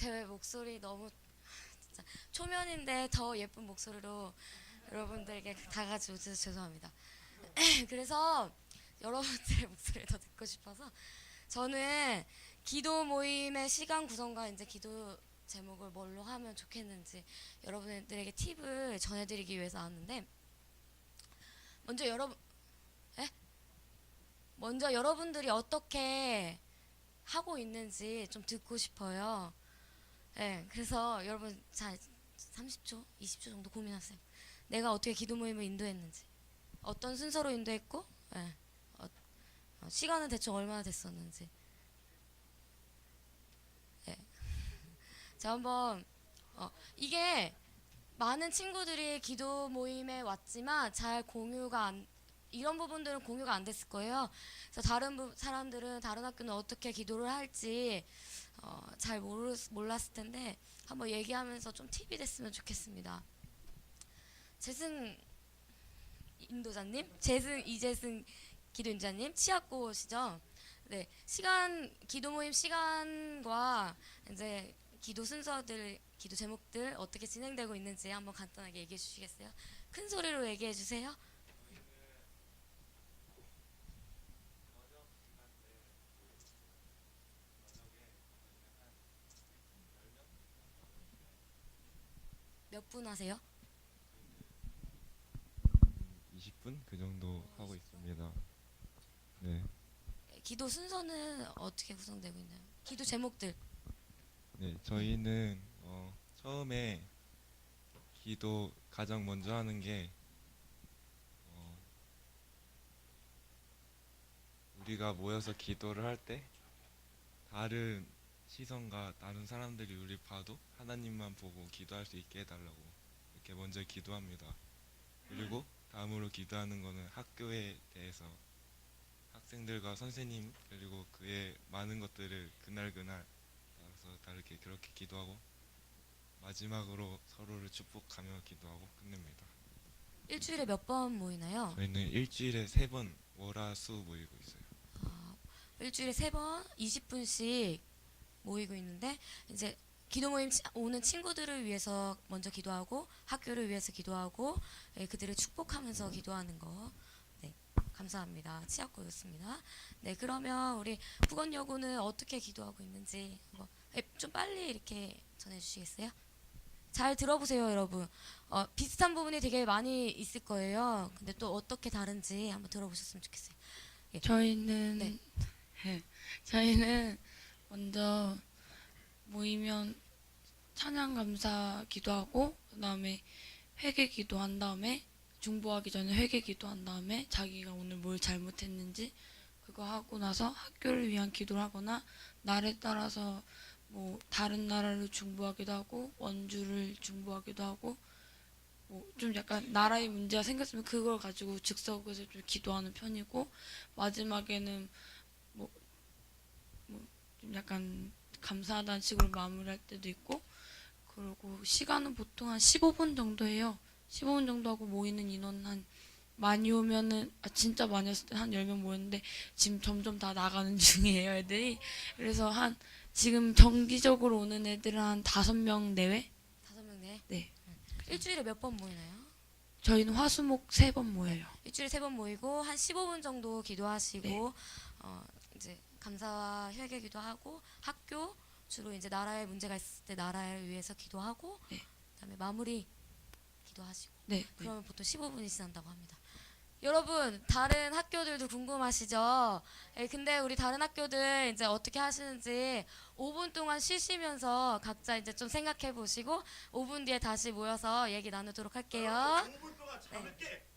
제 목소리 너무 진짜 초면인데 더 예쁜 목소리로 여러분들에게 다가지 못해서 죄송합니다. 그래서 여러분들의 목소리를 더 듣고 싶어서 저는 기도 모임의 시간 구성과 이제 기도 제목을 뭘로 하면 좋겠는지 여러분들에게 팁을 전해드리기 위해서 왔는데 먼저 여러분 에? 먼저 여러분들이 어떻게 하고 있는지 좀 듣고 싶어요. 네, 그래서 여러분 자 30초, 20초 정도 고민하세요. 내가 어떻게 기도 모임을 인도했는지, 어떤 순서로 인도했고, 네, 어, 어, 시간은 대충 얼마나 됐었는지. 네. 자 한번 어, 이게 많은 친구들이 기도 모임에 왔지만 잘 공유가 안 이런 부분들은 공유가 안 됐을 거예요. 그래서 다른 부, 사람들은 다른 학교는 어떻게 기도를 할지 어, 잘 모르, 몰랐을 텐데 한번 얘기하면서 좀 팁이 됐으면 좋겠습니다. 재승 인도자님, 재승 이재승 기도인자님 치약고시죠? 네 시간 기도 모임 시간과 이제 기도 순서들, 기도 제목들 어떻게 진행되고 있는지 한번 간단하게 얘기해 주시겠어요? 큰 소리로 얘기해 주세요. 몇 분 하세요? 20분 그 정도 하고 있습니다. 네, 기도 순서는 어떻게 구성되고 있나요? 기도 제목들. 네 저희는 어, 처음에 기도 가장 먼저 하는 게 어, 우리가 모여서 기도를 할 때 다른 시선과 다른 사람들이 우리 봐도 하나님만 보고 기도할 수 있게 해달라고 이렇게 먼저 기도합니다. 그리고 다음으로 기도하는 거는 학교에 대해서 학생들과 선생님 그리고 그의 많은 것들을 그날 그날 따라서 다르게 그렇게 기도하고 마지막으로 서로를 축복하며 기도하고 끝냅니다. 일주일에 몇 번 모이나요? 저희는 일주일에 세 번 월화수 모이고 있어요. 아, 일주일에 세 번 20분씩 모이고 있는데 이제 기도 모임 치- 오는 친구들을 위해서 먼저 기도하고 학교를 위해서 기도하고 예, 그들을 축복하면서 기도하는 거. 네, 감사합니다. 치약고였습니다. 네, 그러면 우리 국원여고는 어떻게 기도하고 있는지 한번 예, 좀 빨리 이렇게 전해주시겠어요? 잘 들어보세요, 여러분. 어, 비슷한 부분이 되게 많이 있을 거예요. 근데 또 어떻게 다른지 한번 들어보셨으면 좋겠어요. 저희는 네. 네. 저희는 먼저 모이면 찬양 감사 기도하고 그다음에 회개 기도한 다음에 중보하기 전에 회개 기도한 다음에 자기가 오늘 뭘 잘못했는지 그거 하고 나서 학교를 위한 기도를 하거나 날에 따라서 뭐 다른 나라를 중보하기도 하고 원주를 중보하기도 하고 뭐 좀 약간 나라의 문제가 생겼으면 그걸 가지고 즉석에서 좀 기도하는 편이고 마지막에는 약간 감사하다는 식으로 마무리할 때도 있고 그리고 시간은 보통 한 15분 정도 해요. 15분 정도 하고 모이는 인원 한 많이 오면은 아 진짜 많이 왔을 때 한 10명 모였는데 지금 점점 다 나가는 중이에요, 애들이. 그래서 한 지금 정기적으로 오는 애들은 한 5명 내외? 다섯 명 네. 네. 일주일에 몇 번 모이나요? 저희는 화수목 3번 모여요. 일주일에 세 번 모이고 한 15분 정도 기도하시고 네. 어 감사와 회개 기도하고 학교 주로 이제 나라에 문제가 있을 때 나라를 위해서 기도하고 네. 그다음에 마무리 기도하시고 네. 네. 그러면 보통 15분이 지난다고 합니다. 여러분 다른 학교들도 궁금하시죠? 예, 근데 우리 다른 학교들 이제 어떻게 하시는지 5분 동안 쉬시면서 각자 이제 좀 생각해 보시고 5분 뒤에 다시 모여서 얘기 나누도록 할게요. 5분 동안 잠을게. 다 화, 안 돼.